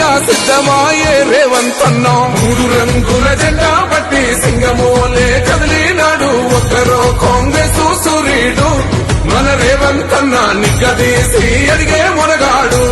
అయ్యా సిద్ధమాయే రేవంతన్నా మూడు రంగుల జెండా పట్టి సింగమోలే కదిలినాడు. ఒక్కరో కాంగ్రెస్ సూర్యుడు మన రేవంతన్నా అన్న నిగ్గదీసి అడిగే మునగాడు.